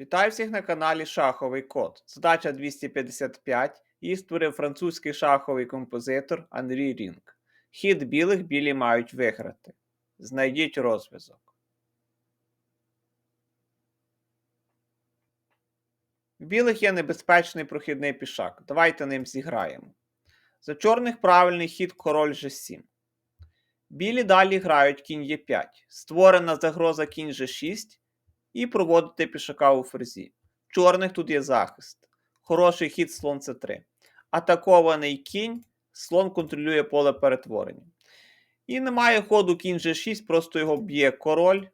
Вітаю всіх на каналі Шаховий Код. Задача 255. Її створив французький шаховий композитор Анрі Рінг. Хід білих білі мають виграти. Знайдіть розв'язок. В білих є небезпечний прохідний пішак. Давайте ним зіграємо. За чорних правильний хід король G7. Білі далі грають кінь Е5. Створена загроза кінь G6 і проводити пішака у ферзі. Чорних тут є захист. Хороший хід слон С3. Атакований кінь, слон контролює поле перетворення. І немає ходу кінь G6, просто його б'є король.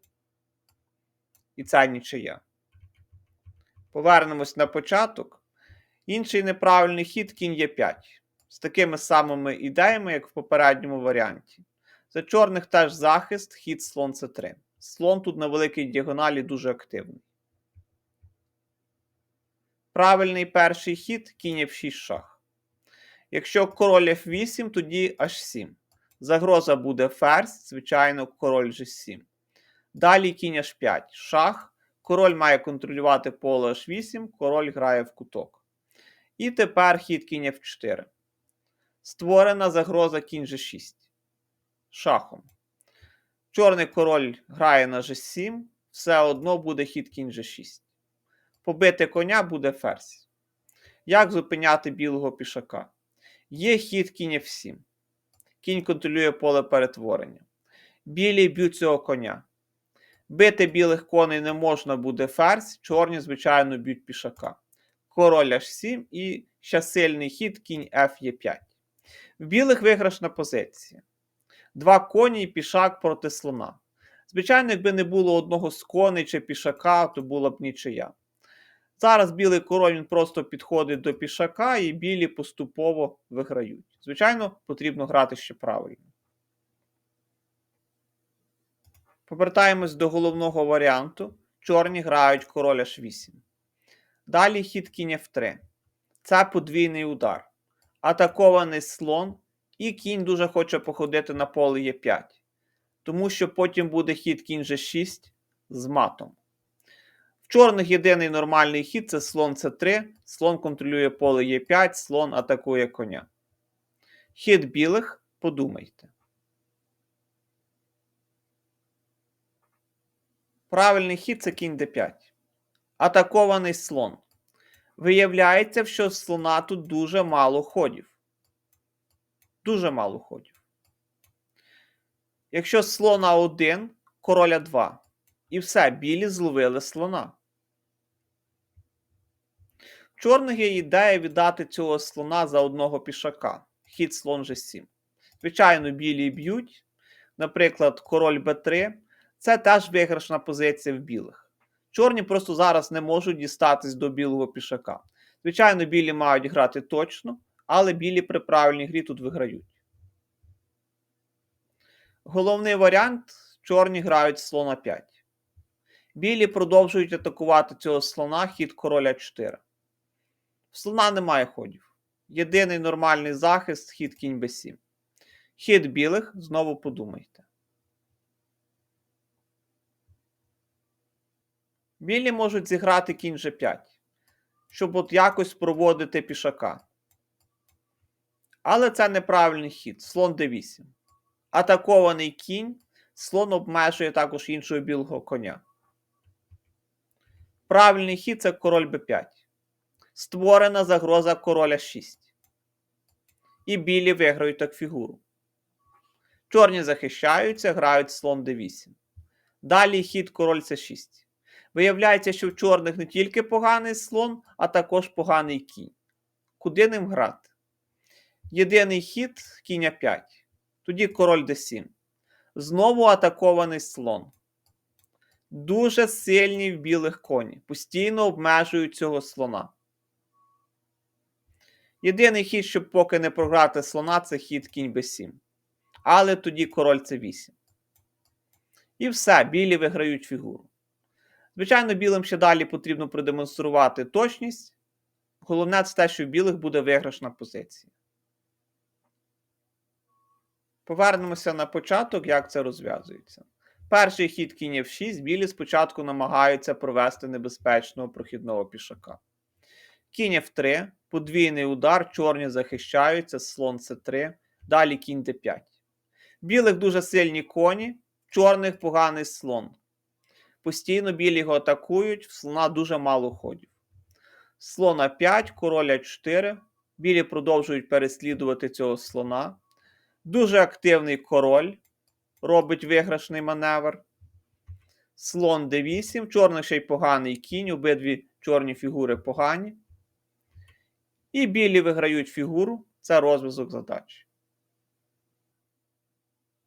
І це нічия. Повернемось на початок. Інший неправильний хід кінь Е5. З такими самими ідеями, як в попередньому варіанті. За чорних теж захист, хід слон С3. Слон тут на великій діагоналі дуже активний. Правильний перший хід кінь F6 шах. Якщо король F8, тоді H7. Загроза буде ферзь, звичайно, король G7. Далі кінь H5 шах. Король має контролювати поле H8, король грає в куток. І тепер хід кінь F4. Створена загроза кінь G6. Шахом. Чорний король грає на G7, все одно буде хід кінь G6. Побити коня буде ферзь. Як зупиняти білого пішака? Є хід кінь F7. Кінь контролює поле перетворення. Білі б'ють цього коня. Бити білих коней не можна буде ферзь, чорні, звичайно, б'ють пішака. Король H7 і ще сильний хід кінь F є 5. В білих виграшна позиція два коні і пішак проти слона. Звичайно, якби не було одного з коней чи пішака, то була б нічия. Зараз білий король він просто підходить до пішака, і білі поступово виграють. Звичайно, потрібно грати ще правильно. Повертаємось до головного варіанту. Чорні грають король H8. Далі хід кінь F3. Це подвійний удар. Атакований слон і кінь дуже хоче походити на поле Е5, тому що потім буде хід кінь G6 з матом. В чорних єдиний нормальний хід це слон С3, слон контролює поле Е5, слон атакує коня. Хід білих подумайте. Правильний хід це кінь d5. Атакований слон. Виявляється, що слона тут дуже мало ходів. Дуже мало ходів. Якщо слона 1, короля 2. І все, білі зловили слона. Чорних є ідея віддати цього слона за одного пішака. Хід слон G7. Звичайно, білі б'ють. Наприклад, король Б3. Це теж виграшна позиція в білих. Чорні просто зараз не можуть дістатись до білого пішака. Звичайно, білі мають грати точно, але білі при правильній грі тут виграють. Головний варіант чорні грають слона 5. Білі продовжують атакувати цього слона хід короля 4. В слона немає ходів. Єдиний нормальний захист хід кінь b7. Хід білих знову подумайте. Білі можуть зіграти кінь g5, щоб от якось проводити пішака. Але це неправильний хід. Слон d8. Атакований кінь, слон обмежує також іншого білого коня. Правильний хід це король b5. Створена загроза короля 6. І білі виграють так фігуру. Чорні захищаються, грають слон d8. Далі хід король c6. Виявляється, що в чорних не тільки поганий слон, а також поганий кінь. Куди ним грати? Єдиний хід кінь 5. Тоді король d7. Знову атакований слон. Дуже сильні в білих коні. Постійно обмежують цього слона. Єдиний хід, щоб поки не програти слона, це хід кінь b7. Але тоді король c8. І все, білі виграють фігуру. Звичайно, білим ще далі потрібно продемонструвати точність. Головне це те, що в білих буде виграшна позиція. Повернемося на початок, як це розв'язується. Перший хід кінь F6, білі спочатку намагаються провести небезпечного прохідного пішака. Кінь F3, подвійний удар, чорні захищаються, слон C3, далі кінь D5. Білих дуже сильні коні, чорних поганий слон. Постійно білі його атакують, в слона дуже мало ходів. Слон А5, король А4. Білі продовжують переслідувати цього слона. Дуже активний король робить виграшний маневр. Слон d8, чорний ще й поганий кінь, обидві чорні фігури погані. І білі виграють фігуру. Це розв'язок задачі.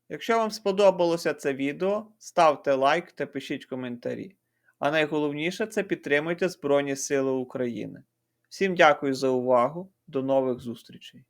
Якщо вам сподобалося це відео, ставте лайк та пишіть коментарі. А найголовніше це підтримуйте Збройні Сили України. Всім дякую за увагу. До нових зустрічей!